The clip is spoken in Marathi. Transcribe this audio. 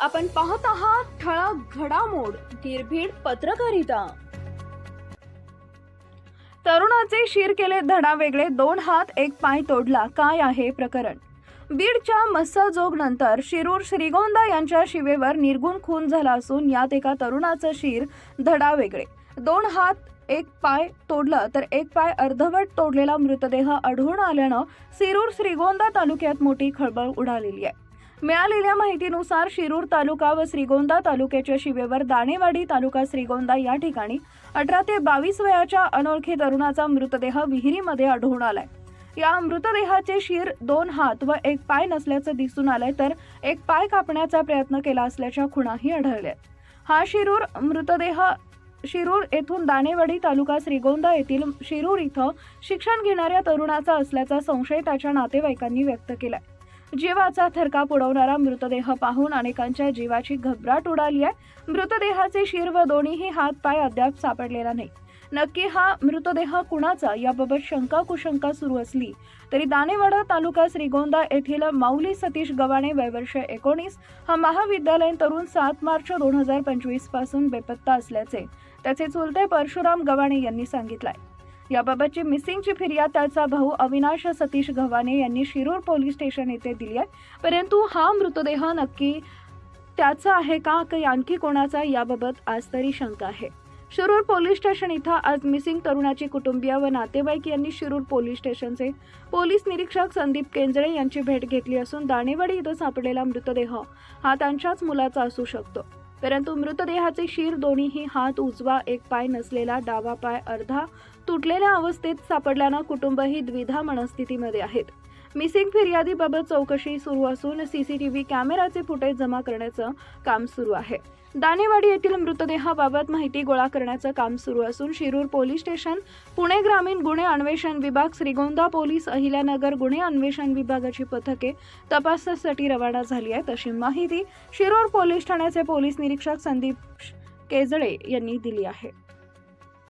आपण पाहत आहात ठळक घडामोड निर्भीड पत्रकारिता. तरुणाचे शिर केले धडा वेगळे दोन हात एक पाय तोडला काय आहे प्रकरण? बीडच्या मस्साजोग नंतर शिरूर श्रीगोंदा यांच्या शिवेवर निर्गुण खून झाला असून यात एका तरुणाचं शिर धडा वेगळे. दोन हात एक पाय तोडलं तर एक पाय अर्धवट तोडलेला मृतदेह आढळून आल्यानं शिरूर श्रीगोंदा तालुक्यात मोठी खळबळ उडालेली आहे. मिळालेल्या माहितीनुसार शिरूर तालुका व श्रीगोंदा तालुक्याच्या शिवेवर दाणेवाडी तालुका श्रीगोंदा या ठिकाणी अठरा ते बावीस वयाच्या अनोळखी तरुणाचा मृतदेह विहिरीमध्ये आढळून आलाय. या मृतदेहाचे शिर दोन हात व एक पाय नसल्याचं दिसून आलंय तर एक पाय कापण्याचा प्रयत्न केला असल्याच्या खुणाही आढळल्या हा शिरूर मृतदेह शिरूर येथून दाणेवाडी तालुका श्रीगोंदा येथील शिरूर इथं शिक्षण घेणाऱ्या तरुणाचा असल्याचा संशय त्याच्या नातेवाईकांनी व्यक्त केलाय. जीवाचा थरकाप उडवणारा मृतदेह पाहून अनेकांच्या जीवाची घबराट उडाली आहे. मृतदेहाचे शिर व दोन्हीही हात पाय अद्याप सापडलेला नाही. नक्की हा मृतदेह कुणाचा? याबाबत शंका कुशंका सुरू असली तरी दानेवाडा तालुका श्रीगोंदा येथील माऊली सतीश गवाणे वयवर्ष एकोणीस हा महाविद्यालयीन तरुण सात मार्च दोन हजार पंचवीसपासून बेपत्ता असल्याचे त्याचे चुलते परशुराम गवाणे यांनी सांगितलंय. याबाबतची मिसिंगची फिर्याद त्याचा भाऊ अविनाश सतीश गव्हाणे यांनी शिरूर पोलीस स्टेशन येथे दिली आहे. परंतु हा मृतदेह नक्की त्याचा आहे का? की आणखी कोणाचा? याबाबत आज तरी शंका आहे. शिरूर पोलीस स्टेशन इथं आज मिसिंग तरुणाची कुटुंबीय व नातेवाईक यांनी शिरूर पोलीस स्टेशनचे पोलीस निरीक्षक संदीप केंजळे यांची भेट घेतली असून दाणेवाडी इथं सापडलेला मृतदेह हा त्यांच्याच मुलाचा असू शकतो. परंतु मृतदेहाचे शिर दोन्हीही हात उजवा एक पाय नसलेला डावा पाय अर्धा तुटलेल्या अवस्थेत सापडल्यानं कुटुंब ही द्विधा मनस्थितीमध्ये आहेत. मिसिंग फिर्यादीबाबत चौकशी सुरू असून सीसीटीव्ही कॅमेराचे फुटेज जमा करण्याचं काम सुरू आहे. दानेवाडी येथील मृतदेहाबाबत माहिती गोळा करण्याचं काम सुरू असून शिरूर पोलीस स्टेशन पुणे ग्रामीण गुन्हे अन्वेषण विभाग श्रीगोंदा पोलीस अहिल्यानगर गुन्हे अन्वेषण विभागाची पथके तपासासाठी रवाना झाली आहेत अशी माहिती शिरूर पोलीस ठाण्याचे पोलीस निरीक्षक संदीप केजळे यांनी दिली आहे.